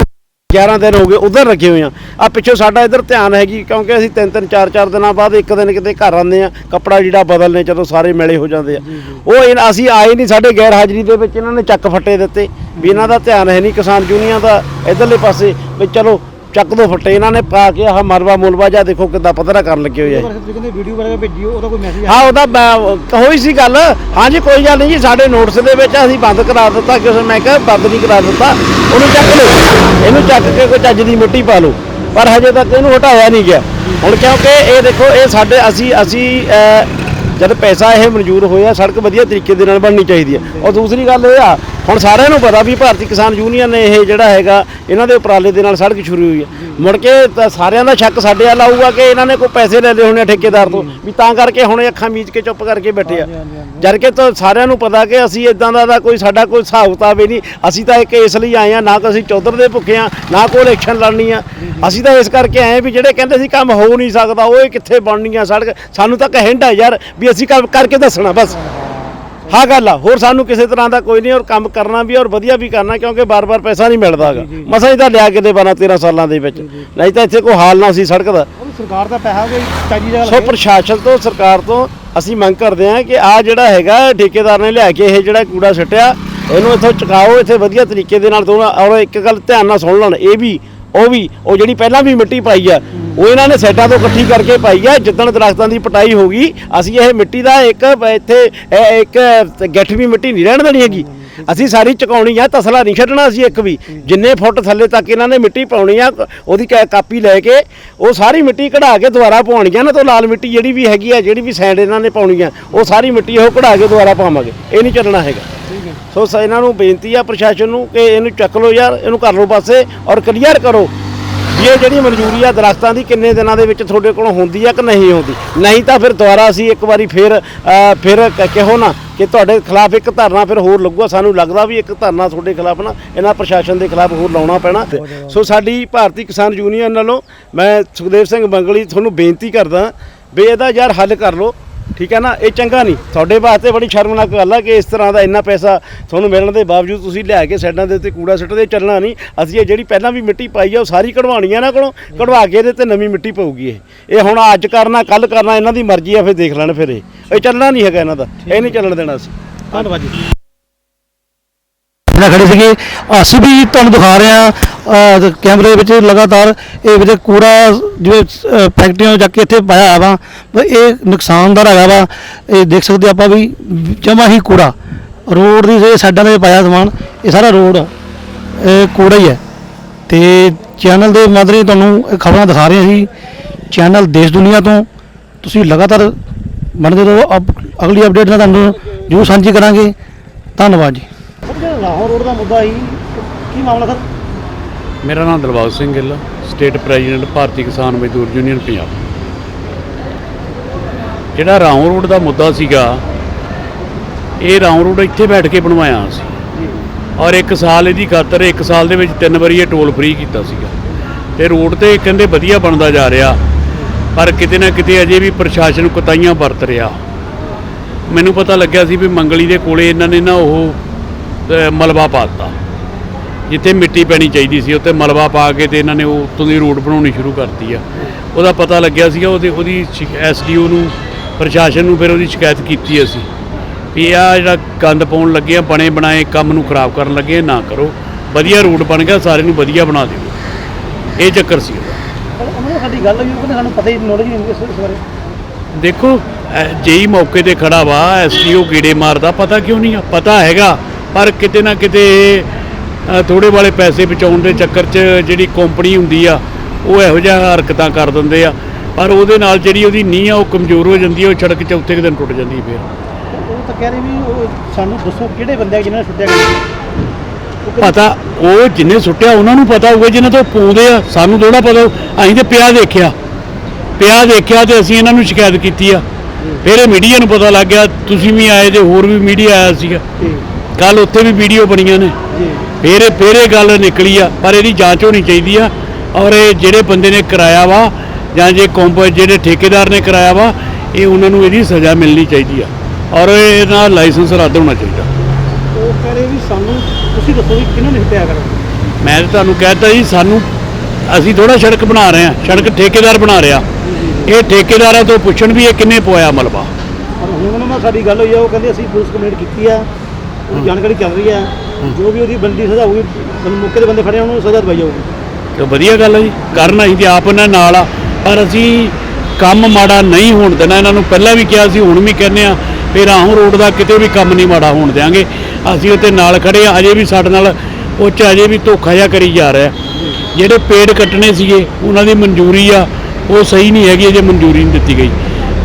11 ਦਿਨ ਹੋ ਗਏ ਉਧਰ ਰੱਖੇ ਹੋਏ ਆ। ਆ ਪਿੱਛੋਂ ਸਾਡਾ ਇੱਧਰ ਧਿਆਨ ਹੈਗੀ ਕਿਉਂਕਿ ਅਸੀਂ ਤਿੰਨ ਤਿੰਨ ਚਾਰ ਚਾਰ ਦਿਨਾਂ ਬਾਅਦ ਇੱਕ ਦਿਨ ਕਿਤੇ ਘਰ ਆਉਂਦੇ ਆ ਕੱਪੜਾ ਜਿਹੜਾ ਬਦਲਨੇ ਚਲੋ ਸਾਰੇ ਮੇਲੇ ਹੋ ਜਾਂਦੇ ਆ। ਉਹ ਇਹ- ਅਸੀਂ ਆਏ ਨਹੀਂ ਸਾਡੇ ਗੈਰ ਹਾਜ਼ਰੀ ਦੇ ਵਿੱਚ ਇਹਨਾਂ ਨੇ ਚੱਕ ਫੱਟੇ ਦਿੱਤੇ। ਵੀ ਇਹਨਾਂ ਦਾ ਧਿਆਨ ਹੈ ਨਹੀਂ ਕਿਸਾਨ ਯੂਨੀਅਨ ਦਾ ਇਧਰਲੇ ਪਾਸੇ ਵੀ ਚਲੋ ਚੱਕ ਦੋ ਫੱਟੇ ਇਹਨਾਂ ਨੇ ਪਾ ਕੇ ਆਹ ਮਰਵਾ ਮੁਲਵਾ ਜਾ ਦੇਖੋ ਕਿੱਦਾਂ ਪੱਧਰਾ ਕਰਨ ਲੱਗੇ ਹੋਏ ਆ। ਤੁਸੀਂ ਕਹਿੰਦੇ ਵੀਡੀਓ ਉਹਦਾ ਕੋਈ ਮੈਸੇਜ ਹਾਂ ਉਹਦਾ ਮੈਂ- ਹੋਈ ਸੀ ਗੱਲ। ਹਾਂਜੀ ਕੋਈ ਗੱਲ ਨਹੀਂ ਜੀ ਸਾਡੇ ਨੋਟਿਸ ਦੇ ਵਿੱਚ ਅਸੀਂ ਬੰਦ ਕਰਾ ਦਿੱਤਾ ਕਿਸੇ ਮੈਂ ਕਿਹਾ ਬੰਦ ਨਹੀਂ ਕਰਾ ਦਿੱਤਾ ਉਹਨੂੰ ਚੱਕ ਲਓ। ਇਹਨੂੰ ਚੱਕ ਕੇ ਕੋਈ ਚੱਜ ਦੀ ਮਿੱਟੀ ਪਾ ਲਓ ਪਰ ਹਜੇ ਤੱਕ ਇਹਨੂੰ ਹਟਾਇਆ ਨਹੀਂ ਗਿਆ। ਹੁਣ ਕਿਉਂਕਿ ਇਹ ਦੇਖੋ ਇਹ ਸਾਡੇ ਅਸੀਂ ਅਸੀਂ ਅਹ, ਜਦ ਪੈਸਾ ਇਹ ਮਨਜ਼ੂਰ ਹੋਇਆ ਸੜਕ ਵਧੀਆ ਤਰੀਕੇ ਦੇ ਨਾਲ ਬਣਨੀ ਚਾਹੀਦੀ ਹੈ। ਔਰ ਦੂਸਰੀ ਗੱਲ ਇਹ ਆ ਹੁਣ ਸਾਰਿਆਂ ਨੂੰ ਪਤਾ ਵੀ ਭਾਰਤੀ ਕਿਸਾਨ ਯੂਨੀਅਨ ਨੇ ਇਹ ਜਿਹੜਾ ਹੈਗਾ ਇਹਨਾਂ ਦੇ ਉਪਰਾਲੇ ਦੇ ਨਾਲ ਸੜਕ ਸ਼ੁਰੂ ਹੋਈ ਹੈ। ਮੁੜ ਕੇ ਤਾਂ ਸਾਰਿਆਂ ਦਾ ਸ਼ੱਕ ਸਾਡੇ ਵੱਲ ਆਊਗਾ ਕਿ ਇਹਨਾਂ ਨੇ ਕੋਈ ਪੈਸੇ ਲੈ ਲਏ ਹੋਣੇ ਠੇਕੇਦਾਰ ਤੋਂ ਵੀ ਤਾਂ ਕਰਕੇ ਹੁਣ ਇਹ ਅੱਖਾਂ ਮੀਚ ਕੇ ਚੁੱਪ ਕਰਕੇ ਬੈਠੇ ਆ। ਜਦ ਕਿ ਤਾਂ ਸਾਰਿਆਂ ਨੂੰ ਪਤਾ ਕਿ ਅਸੀਂ ਇਦਾਂ ਦਾ ਦਾ ਕੋਈ ਸਾਡਾ ਕੋਈ ਹਿਸਾਬ ਹੀ ਨਹੀਂ। ਅਸੀਂ ਤਾਂ ਇੱਕ ਇਸ ਲਈ ਆਏ ਆ ਨਾ ਕਿ ਅਸੀਂ ਚੌਧਰ ਦੇ ਭੁੱਖੇ ਆ ਨਾ ਕੋਈ ਇਲੈਕਸ਼ਨ ਲੜਨੀ ਆ। ਅਸੀਂ ਤਾਂ ਇਸ ਕਰਕੇ ਆਏ ਵੀ ਜਿਹੜੇ ਕਹਿੰਦੇ ਸੀ ਕੰਮ ਹੋ ਨਹੀਂ ਸਕਦਾ ਉਹ ਕਿੱਥੇ ਬਣਨੀ ਆ ਸੜਕ? ਸਾਨੂੰ ਤਾਂ ਕਹਿਣ ਆ ਯਾਰ ਵੀ ਅਸੀਂ ਕੰਮ ਕਰਕੇ ਦੱਸਣਾ ਬਸ। ਹਾਂ ਗੱਲ ਆ ਹੋਰ ਸਾਨੂੰ ਕਿਸੇ ਤਰ੍ਹਾਂ ਦਾ ਕੋਈ ਨਹੀਂ ਔਰ ਕੰਮ ਕਰਨਾ ਵੀ ਔਰ ਵਧੀਆ ਵੀ ਕਰਨਾ ਕਿਉਂਕਿ ਬਾਰ-ਬਾਰ ਪੈਸਾ ਨਹੀਂ ਮਿਲਦਾਗਾ ਮਸਾਂ ਤਾਂ ਲਿਆ ਕੇ ਦੇ ਬਣਾ 13 ਸਾਲਾਂ ਦੇ ਵਿੱਚ। ਨਹੀਂ ਤਾਂ ਇੱਥੇ ਕੋਈ ਹਾਲ ਨਾ ਸੀ ਸੜਕ ਦਾ। ਸਰਕਾਰ ਦਾ ਪੈਸਾ ਕੋਈ ਚਾਜੀ ਜਗ੍ਹਾ ਸੋ ਪ੍ਰਸ਼ਾਸਨ ਤੋਂ ਸਰਕਾਰ ਤੋਂ ਅਸੀਂ ਮੰਗ ਕਰਦੇ ਹਾਂ ਕਿ ਆ ਜਿਹੜਾ ਹੈਗਾ ਠੇਕੇਦਾਰ ਨੇ ਲਿਆ ਕੇ ਇਹ ਜਿਹੜਾ ਕੂੜਾ ਸੱਟਿਆ ਇਹਨੂੰ ਇੱਥੋਂ ਚੁਕਾਓ ਇੱਥੇ ਵਧੀਆ ਤਰੀਕੇ ਦੇ ਨਾਲ ਤੋਂ ਔਰ ਇੱਕ ਗੱਲ ਧਿਆਨ ਨਾਲ ਸੁਣ ਲੈਣ ਇਹ ਵੀ ਉਹ ਵੀ, ਉਹ ਜਿਹੜੀ ਪਹਿਲਾਂ ਵੀ ਮਿੱਟੀ ਪਾਈ ਆ, ਉਹ ਇਹਨਾਂ ਨੇ ਸੈਟਾਂ ਤੋਂ ਇਕੱਠੀ ਕਰਕੇ ਪਾਈ ਆ, ਜਿੱਦਣ ਦਰਖਤਾਂ ਦੀ ਪਟਾਈ ਹੋ ਗਈ, ਅਸੀਂ ਇਹ ਮਿੱਟੀ ਦਾ ਇੱਕ, ਇੱਥੇ, ਇਹ ਇੱਕ ਗੱਠਵੀਂ ਮਿੱਟੀ ਨਹੀਂ ਰਹਿਣ ਦੇਣੀ ਹੈਗੀ। ਅਸੀਂ ਸਾਰੀ ਚੁਕਾਉਣੀ ਆ, ਤਸਲਾ ਨਹੀਂ ਛੱਡਣਾ ਅਸੀਂ ਇੱਕ ਵੀ। ਜਿੰਨੇ ਫੁੱਟ ਥੱਲੇ ਤੱਕ ਇਹਨਾਂ ਨੇ ਮਿੱਟੀ ਪਾਉਣੀ ਆ, ਉਹਦੀ ਕਾ- ਕਾਪੀ ਲੈ ਕੇ, ਉਹ ਸਾਰੀ ਮਿੱਟੀ ਕਢਾ ਕੇ ਦੁਬਾਰਾ ਪਾਉਣੀ ਆ ਨਾ ਤੋਂ ਲਾਲ ਮਿੱਟੀ ਜਿਹੜੀ ਵੀ ਹੈਗੀ ਆ, ਜਿਹੜੀ ਵੀ ਸੈਂਡ ਇਹਨਾਂ ਨੇ ਪਾਉਣੀ ਆ, ਉਹ ਸਾਰੀ ਮਿੱਟੀ ਉਹ ਕਢਾ ਕੇ ਦੁਬਾਰਾ ਪਾਵਾਂਗੇ। ਇਹ ਨਹੀਂ ਚੱਲਣਾ ਹੈਗਾ। ਸੋ ਸ- ਇਹਨਾਂ ਨੂੰ ਬੇਨਤੀ ਆ ਪ੍ਰਸ਼ਾਸਨ ਨੂੰ ਕਿ ਇਹਨੂੰ ਚੱਕ ਲਓ ਯਾਰ ਇਹਨੂੰ ਕਰ ਲਓ ਪਾਸੇ ਔਰ ਕਲੀਅਰ ਕਰੋ ਵੀ ਇਹ ਜਿਹੜੀ ਮਨਜ਼ੂਰੀ ਆ ਦਰਖਤਾਂ ਦੀ ਕਿੰਨੇ ਦਿਨਾਂ ਦੇ ਵਿੱਚ ਤੁਹਾਡੇ ਕੋਲ ਹੁੰਦੀ ਆ ਕਿ ਨਹੀਂ ਹੁੰਦੀ। ਨਹੀਂ ਤਾਂ ਫਿਰ ਦੁਬਾਰਾ ਅਸੀਂ ਇੱਕ ਵਾਰੀ ਫਿਰ ਅ, ਫਿਰ ਕ- ਕਿਹੋ ਨਾ ਕਿ ਤੁਹਾਡੇ ਖਿਲਾਫ ਇੱਕ ਧਰਨਾ ਫਿਰ ਹੋਰ ਲੱਗੂਗਾ। ਸਾਨੂੰ ਲੱਗਦਾ ਵੀ ਇੱਕ ਧਰਨਾ ਤੁਹਾਡੇ ਖਿਲਾਫ ਨਾ ਇਹਨਾਂ ਪ੍ਰਸ਼ਾਸਨ ਦੇ ਖਿਲਾਫ ਹੋਰ ਲਾਉਣਾ ਪੈਣਾ। ਸੋ ਸਾਡੀ ਭਾਰਤੀ ਕਿਸਾਨ ਯੂਨੀਅਨ ਵੱਲੋਂ ਮੈਂ ਸੁਖਦੇਵ ਸਿੰਘ ਬੰਗਲੀ ਤੁਹਾਨੂੰ ਬੇਨਤੀ ਕਰਦਾ ਵੀ ਇਹਦਾ ਯਾਰ ਹੱਲ ਕਰ ਲਓ। ਠੀਕ ਹੈ ਨਾ? ਇਹ ਚੰਗਾ ਨਹੀਂ। ਤੁਹਾਡੇ ਵਾਸਤੇ ਬੜੀ ਸ਼ਰਮਨਾਕ ਗੱਲ ਆ ਕਿ ਇਸ ਤਰ੍ਹਾਂ ਦਾ ਇੰਨਾ ਪੈਸਾ ਤੁਹਾਨੂੰ ਮਿਲਣ ਦੇ ਬਾਵਜੂਦ ਤੁਸੀਂ ਲਿਆ ਕੇ ਸਾਈਡਾਂ ਦੇ ਉੱਤੇ ਕੂੜਾ ਸੁੱਟਦੇ, ਚੱਲਣਾ ਨਹੀਂ। ਅਸੀਂ ਇਹ ਜਿਹੜੀ ਪਹਿਲਾਂ ਵੀ ਮਿੱਟੀ ਪਾਈ ਆ, ਉਹ ਸਾਰੀ ਕਢਵਾਉਣੀ ਆ ਨਾ ਕੋਲੋਂ। ਕਢਵਾ ਕੇ ਇਹਦੇ ਤੇ ਨਵੀਂ ਮਿੱਟੀ ਪਊਗੀ ਇਹ। ਇਹ ਹੁਣ ਅੱਜ ਕਰਨਾ ਕੱਲ ਕਰਨਾ, ਇਹਨਾਂ ਦੀ ਮਰਜ਼ੀ ਆ, ਫਿਰ ਦੇਖ ਲੈਣ ਫਿਰ ਇਹ। ਇਹ ਚੱਲਣਾ ਨਹੀਂ ਹੈਗਾ ਇਹਨਾਂ ਦਾ। ਇਹ ਨਹੀਂ ਚੱਲਣ ਦੇਣਾ ਅਸੀਂ। ਧੰਨਵਾਦ ਜੀ। ਨਾ ਖੜੇ ਸੀਗੇ। ਅਸੀਂ ਵੀ ਤੁਹਾਨੂੰ ਦਿਖਾ ਰਹੇ ਹਾਂ ਕੈਮਰੇ ਵਿੱਚ ਲਗਾਤਾਰ ਇਹ ਵਿੱਚ ਕੂੜਾ ਜਿਵੇਂ ਫੈਕਟਰੀਆਂ ਜਾ ਕੇ ਇੱਥੇ ਪਾਇਆ ਹੋਇਆ ਵਾ ਵੀ ਇਹ ਨੁਕਸਾਨਦਾਰ ਹੈਗਾ ਵਾ। ਇਹ ਦੇਖ ਸਕਦੇ ਆਪਾਂ ਵੀ ਜਮਾ ਹੀ ਕੂੜਾ। ਰੋਡ ਦੀ ਇਹ ਸਾਈਡਾਂ ਤੇ ਪਾਇਆ ਸਮਾਨ, ਇਹ ਸਾਰਾ ਰੋਡ ਇਹ ਕੂੜਾ ਹੀ ਹੈ। ਤੇ ਚੈਨਲ ਦੇ ਮਾਧਰੀ ਤੁਹਾਨੂੰ ਇਹ ਖਬਰਾਂ ਦਿਖਾ ਰਹੇ ਸੀ ਚੈਨਲ ਦੇਸ਼ ਦੁਨੀਆ ਤੋਂ। ਤੁਸੀਂ ਲਗਾਤਾਰ ਬਣਦੇ ਰਹੋ। ਅਪ- ਅਗਲੀ ਅਪਡੇਟ ਨਾਲ ਤੁਹਾਨੂੰ ਜਰੂਰ ਸਾਂਝੀ ਕਰਾਂਗੇ। ਧੰਨਵਾਦ ਜੀ। ਲਾਹੌਰ ਰੋਡ ਦਾ ਮੁੱਦਾ ਸੀ ਕੀ ਮਾਮਲਾ ਸਰ? ਮੇਰਾ ਨਾਮ Dilbagh Singh Gill, state president, Bharti Kisan Mazdoor union, Punjab. ਜਿਹੜਾ ਰਾਉਂ ਰੋਡ ਦਾ ਮੁੱਦਾ ਸੀਗਾ, ਇਹ ਰਾਉਂ ਰੋਡ ਇੱਥੇ ਬੈਠ ਕੇ ਬਣਵਾਇਆ ਸੀ ਔਰ ਇੱਕ ਸਾਲ ਇਹਦੀ ਖਾਤਰ, ਇੱਕ ਸਾਲ ਦੇ ਵਿੱਚ ਤਿੰਨ ਵਾਰੀ ਇਹ ਟੋਲ ਫ੍ਰੀ ਕੀਤਾ ਸੀਗਾ। ਤੇ ਰੋਡ ਤੇ ਕਹਿੰਦੇ ਵਧੀਆ ਬਣਦਾ ਜਾ ਰਿਹਾ, ਪਰ ਕਿਤੇ ਨਾ ਕਿਤੇ ਅਜੇ ਵੀ ਪ੍ਰਸ਼ਾਸਨ ਕੁਤਾਈਆਂ ਵਰਤ ਰਿਹਾ। ਮੈਨੂੰ ਪਤਾ ਲੱਗਿਆ ਸੀ ਵੀ ਮੰਗਲੀ ਦੇ ਕੋਲੇ ਇਹਨਾਂ ਨੇ ਨਾ ਉਹ ਮਲਬਾ ਪਾ ਦਿੱਤਾ ਜਿੱਥੇ ਮਿੱਟੀ ਪੈਣੀ ਚਾਹੀਦੀ ਸੀ ਉੱਥੇ ਮਲਬਾ ਪਾ ਕੇ ਤੇ ਇਹਨਾਂ ਨੇ ਉਹ ਉੱਤੋਂ ਦੀ ਰੋਡ ਬਣਾਉਣੀ ਸ਼ੁਰੂ ਕਰਤੀ ਆ। ਉਹਦਾ ਪਤਾ ਲੱਗਿਆ ਸੀਗਾ ਉਹਦੇ ਉਹਦੀ ਐਸਡੀਓ ਨੂੰ ਪ੍ਰਸ਼ਾਸਨ ਨੂੰ ਫਿਰ ਉਹਦੀ ਸ਼ਿਕਾਇਤ ਕੀਤੀ ਅਸੀਂ। ਵੀ ਆ ਜਿਹੜਾ ਗੰਦ ਪਾਉਣ ਲੱਗੇ ਆ ਬਣੇ ਬਣਾਏ ਕੰਮ ਨੂੰ ਖਰਾਬ ਕਰਨ ਲੱਗੇ ਨਾ ਕਰੋ। ਵਧੀਆ ਰੋਡ ਬਣ ਗਿਆ ਸਾਰੇ ਨੂੰ ਵਧੀਆ ਬਣਾ ਦਿਓ। ਇਹ ਚੱਕਰ ਸੀ ਉਹਦਾ। ਸਾਡੀ ਗੱਲ ਹੋਈ ਸਾਨੂੰ ਪਤਾ ਹੀ ਨੌਲੇਜ ਨਹੀਂ ਇਸ ਇਸ ਬਾਰੇ। ਦੇਖੋ ਜੇਈ ਮੌਕੇ ਤੇ ਖੜਾ ਵਾ ਐਸਡੀਓ ਕੀੜੇ ਮਾਰਦਾ ਪਤਾ ਕਿਉਂ ਨਹੀਂ ਆ? ਪਤਾ ਹੈਗਾ। ਪਰ ਕਿਤੇ ਨਾ ਕਿਤੇ ਥੋੜੇ ਵਾਲੇ ਪੈਸੇ ਬਚਾਉਣ ਦੇ ਚੱਕਰ 'ਚ ਜਿਹੜੀ ਕੰਪਨੀ ਹੁੰਦੀ ਆ ਉਹ ਇਹੋ ਜਿਹਾ ਹਰਕਤਾਂ ਕਰ ਦਿੰਦੇ ਆ। ਪਰ ਉਹਦੇ ਨਾਲ ਜਿਹੜੀ ਉਹਦੀ ਨੀਂਹ ਆ ਉਹ ਕਮਜ਼ੋਰ ਹੋ ਜਾਂਦੀ ਆ ਉਹ ਸੜਕ ਚੌਥੇ ਕੁ ਦਿਨ ਟੁੱਟ ਜਾਂਦੀ ਹੈ ਫਿਰ। ਉਹ ਤਾਂ ਕਹਿ ਰਹੇ ਵੀ ਉਹ ਸਾਨੂੰ ਦੱਸੋ ਕਿਹੜੇ ਬੰਦੇ ਆ ਜਿਨ੍ਹਾਂ ਨੇ ਛੁੱਟਿਆ ਗਿਆ ਪਤਾ ਉਹ ਜਿੰਨੇ ਸੁੱਟਿਆ ਉਹਨਾਂ ਨੂੰ ਪਤਾ ਹੋਊਗਾ ਜਿਹਨਾਂ ਤੋਂ ਪਾਉਂਦੇ ਆ। ਸਾਨੂੰ ਥੋੜਾ ਪਤਾ। ਅਸੀਂ ਤੇ ਪਿਆ ਦੇਖਿਆ। ਪਿਆ ਦੇਖਿਆ ਤੇ ਅਸੀਂ ਇਹਨਾਂ ਨੂੰ ਸ਼ਿਕਾਇਤ ਕੀਤੀ ਆ। ਫਿਰ ਇਹ ਮੀਡੀਆ ਨੂੰ ਪਤਾ ਲੱਗ ਗਿਆ। ਤੁਸੀਂ ਵੀ ਆਏ ਤੇ ਹੋਰ ਵੀ ਮੀਡੀਆ ਆਇਆ ਸੀਗਾ। ਕੱਲ ਉੱਥੇ ਵੀ ਵੀਡੀਓ ਬਣੀਆਂ ਨੇ। ਫਿਰ ਇਹ- ਫਿਰ ਇਹ ਗੱਲ ਨਿਕਲੀ ਆ ਪਰ ਇਹਦੀ ਜਾਂਚ ਹੋਣੀ ਚਾਹੀਦੀ ਆ। ਔਰ ਇਹ ਜਿਹੜੇ ਬੰਦੇ ਨੇ ਕਰਾਇਆ ਵਾ ਜਾਂ ਜੇ ਕੰਪ ਜਿਹੜੇ ਠੇਕੇਦਾਰ ਨੇ ਕਰਾਇਆ ਵਾ ਇਹ ਉਹਨਾਂ ਨੂੰ ਇਹਦੀ ਸਜ਼ਾ ਮਿਲਣੀ ਚਾਹੀਦੀ ਆ। ਔਰ ਇਹਦਾ ਲਾਇਸੈਂਸ ਰੱਦ ਹੋਣਾ ਚਾਹੀਦਾ। ਉਹ ਕਹਿ ਰਹੇ ਵੀ ਸਾਨੂੰ ਤੁਸੀਂ ਦੱਸੋ ਵੀ ਕਿਹਨਾਂ ਨੇ ਛੁੱਟਿਆ ਕਰ ਮੈਂ ਤਾਂ ਤੁਹਾਨੂੰ ਕਹਿਤਾ ਜੀ ਸਾਨੂੰ ਅਸੀਂ ਥੋੜਾ ਸੜਕ ਬਣਾ ਰਹੇ ਹਾਂ ਸੜਕ ਠੇਕੇਦਾਰ ਬਣਾ ਰਿਹਾ ਇਹ ਠੇਕੇਦਾਰਾਂ ਤੋਂ ਪੁੱਛਣ ਵੀ ਇਹ ਕਿੰਨੇ ਪਵਾਇਆ ਮਲਬਾ। ਪਰ ਹੁਣ ਉਹਨਾਂ ਨਾਲ ਸਾਡੀ ਗੱਲ ਹੋਈ ਆ ਉਹ ਕਹਿੰਦੇ ਅਸੀਂ ਪੁਲਿਸ ਕੰਪਲੇਂਟ ਕੀਤੀ ਆ। ਉਹਦੀ ਜਾਣਕਾਰੀ ਚੱਲ ਰਹੀ ਹੈ, ਜੋ ਵੀ ਉਹਦੀ ਬੰਦੀ ਸਜ਼ਾ ਹੋਊਗੀ, ਬੰਦੇ- ਮੌਕੇ ਦੇ ਬੰਦੇ ਫੜੇ ਉਹਨਾਂ ਨੂੰ ਸਜ਼ਾ ਦਵਾਈ ਜਾਊਗੀ। ਤੇ ਵਧੀਆ ਗੱਲ ਹੈ ਜੀ, ਕਰਨ ਅਸੀਂ ਤੇ ਆਪ ਉਹਨਾਂ ਨਾਲ ਆ, ਪਰ ਅਸੀਂ ਕੰਮ ਮਾੜਾ ਨਹੀਂ ਹੋਣ ਦੇਣਾ, ਇਹਨਾਂ ਨੂੰ ਪਹਿਲਾਂ ਵੀ ਕਿਹਾ ਸੀ, ਹੁਣ ਵੀ ਕਹਿੰਦੇ ਆ, ਵੀ ਰਾਹੋਂ ਰੋਡ ਦਾ ਕਿਤੇ ਵੀ ਕੰਮ ਨਹੀਂ ਮਾੜਾ ਹੋਣ ਦਿਆਂਗੇ। ਅਸੀਂ ਉੱਤੇ ਨਾਲ ਖੜੇ ਆ, ਅਜੇ ਵੀ ਸਾਡੇ ਨਾਲ ਉਹ 'ਚ ਅਜੇ ਵੀ ਧੋਖਾ ਜਿਹਾ ਕਰੀ ਜਾ ਰਿਹਾ। ਜਿਹੜੇ ਪੇੜ ਕੱਟਣੇ ਸੀਗੇ, ਉਹਨਾਂ ਦੀ ਮਨਜ਼ੂਰੀ ਆ, ਉਹ ਸਹੀ ਨਹੀਂ ਹੈਗੀ, ਅਜੇ ਮਨਜ਼ੂਰੀ ਨਹੀਂ ਦਿੱਤੀ ਗਈ।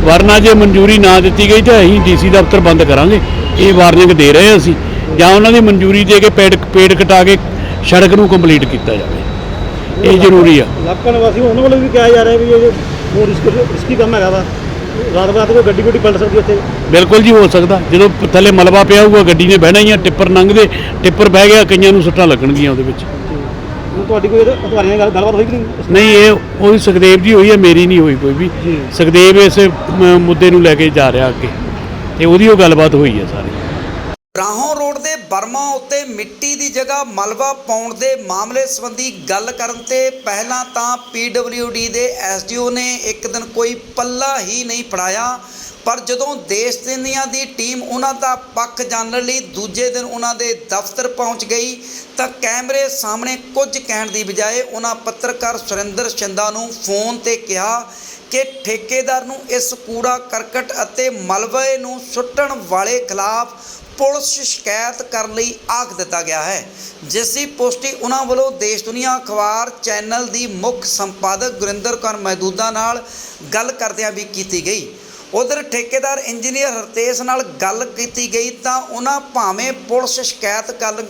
ਵਰਨਾ ਜੇ ਮਨਜ਼ੂਰੀ ਨਾ ਦਿੱਤੀ ਗਈ ਤਾਂ ਅਸੀਂ ਡੀਸੀ ਦਫ਼ਤਰ ਬੰਦ ਕਰਾਂਗੇ। ਇਹ ਵਾਰਨਿੰਗ ਦੇ ਰਹੇ ਹਾਂ ਅਸੀਂ ਜਾਂ ਉਹਨਾਂ ਦੀ ਮਨਜ਼ੂਰੀ ਦੇ ਕੇ ਪੇੜ ਪੇੜ ਕਟਾ ਕੇ ਸੜਕ ਨੂੰ ਕੰਪਲੀਟ ਕੀਤਾ ਜਾਵੇ। ਇਹ ਜ਼ਰੂਰੀ ਆ। ਇਲਾਕਾ ਨਿਵਾਸੀ ਉਹਨਾਂ ਵੱਲੋਂ ਵੀ ਕਿਹਾ ਜਾ ਰਿਹਾ ਵੀ ਇਹ ਬਹੁਤ ਰਿਸਕ ਕੰਮ ਹੈਗਾ ਵਾ? ਰਾਤ ਬਰਾਤ ਕੋਈ ਗੱਡੀ ਗੁੱਡੀ ਪਲਟ ਸਕਦੀ ਇੱਥੇ ਬਿਲਕੁਲ ਜੀ ਹੋ ਸਕਦਾ। ਜਦੋਂ ਥੱਲੇ ਮਲਬਾ ਪਿਆ ਹੋਊਗਾ ਗੱਡੀ ਨੇ ਬਹਿਣਾ ਹੀ ਆ ਟਿੱਪਰ ਲੰਘਦੇ ਟਿੱਪਰ ਬਹਿ ਗਿਆ ਕਈਆਂ ਨੂੰ ਸੱਟਾਂ ਲੱਗਣਗੀਆਂ ਉਹਦੇ ਵਿੱਚ। ਤੁਹਾਡੀ ਕੋਈ ਅਧਿਕਾਰੀਆਂ ਨਾਲ ਗੱਲਬਾਤ ਹੋਈ ਕਿ ਨਹੀਂ? ਨਹੀਂ ਇਹ ਉਹਦੀ ਸੁਖਦੇਵ ਦੀ ਹੋਈ ਹੈ ਮੇਰੀ ਨਹੀਂ ਹੋਈ ਕੋਈ ਵੀ। ਜੀ। ਸੁਖਦੇਵ ਇਸ ਮੁੱਦੇ ਨੂੰ ਲੈ ਕੇ ਜਾ ਰਿਹਾ ਅੱਗੇ। ਤੇ ਉਹਦੀ ਉਹ ਗੱਲਬਾਤ ਹੋਈ ਹੈ ਸਾਰੀ। ਰਾਹੋਂ ਰੋਡ ਦੇ ਬਰਮਾ ਉੱਤੇ ਮਿੱਟੀ ਦੀ ਜਗ੍ਹਾ ਮਲਬਾ ਪਾਉਣ ਦੇ ਮਾਮਲੇ ਸੰਬੰਧੀ ਗੱਲ ਕਰਨ ਤੇ ਪਹਿਲਾਂ ਤਾਂ PWD ਦੇ ਐਸਡੀਓ ਨੇ ਇੱਕ ਦਿਨ ਕੋਈ ਪੱਲਾ ਹੀ ਨਹੀਂ ਫੜਾਇਆ। ਪਰ ਜਦੋਂ ਦੇਸ਼ ਦੁਨੀਆ ਦੀ ਟੀਮ ਉਹਨਾਂ ਦਾ ਪੱਖ ਜਾਣਨ ਲਈ ਦੂਜੇ ਦਿਨ ਉਹਨਾਂ ਦੇ ਦਫ਼ਤਰ ਪਹੁੰਚ ਗਈ, ਤਾਂ ਕੈਮਰੇ ਸਾਹਮਣੇ ਕੁਝ ਕਹਿਣ ਦੀ ਬਜਾਏ ਉਹਨਾਂ ਪੱਤਰਕਾਰ ਸੁਰਿੰਦਰ ਸ਼ਿੰਦਾ ਨੂੰ ਫੋਨ ਤੇ ਕਿਹਾ ਕਿ ਠੇਕੇਦਾਰ ਨੂੰ ਇਸ ਕੂੜਾ ਕਰਕਟ ਅਤੇ ਮਲਬੇ ਨੂੰ ਸੁੱਟਣ ਵਾਲੇ ਖਿਲਾਫ ਪੁਲਿਸ ਸ਼ਿਕਾਇਤ ਕਰਨ ਲਈ ਆਖ ਦਿੱਤਾ ਗਿਆ ਹੈ, ਜਿਸ ਦੀ ਪੁਸ਼ਟੀ ਉਹਨਾਂ ਵੱਲੋਂ ਦੇਸ਼ ਦੁਨੀਆ ਅਖਬਾਰ ਚੈਨਲ ਦੀ ਮੁੱਖ ਸੰਪਾਦਕ ਗੁਰਿੰਦਰ ਕੌਰ ਮਹਿਦੂਦਾ ਨਾਲ ਗੱਲ ਕਰਦਿਆਂ ਵੀ ਕੀਤੀ ਗਈ। ਉਧਰ ਠੇਕੇਦਾਰ ਇੰਜੀਨੀਅਰ ਹਰਤੇਸ਼ ਨਾਲ ਗੱਲ ਕੀਤੀ ਗਈ ਤਾਂ ਉਹਨਾਂ ਭਾਵੇਂ ਪੁਲਿਸ ਸ਼ਿਕਾਇਤ ਕਰਨ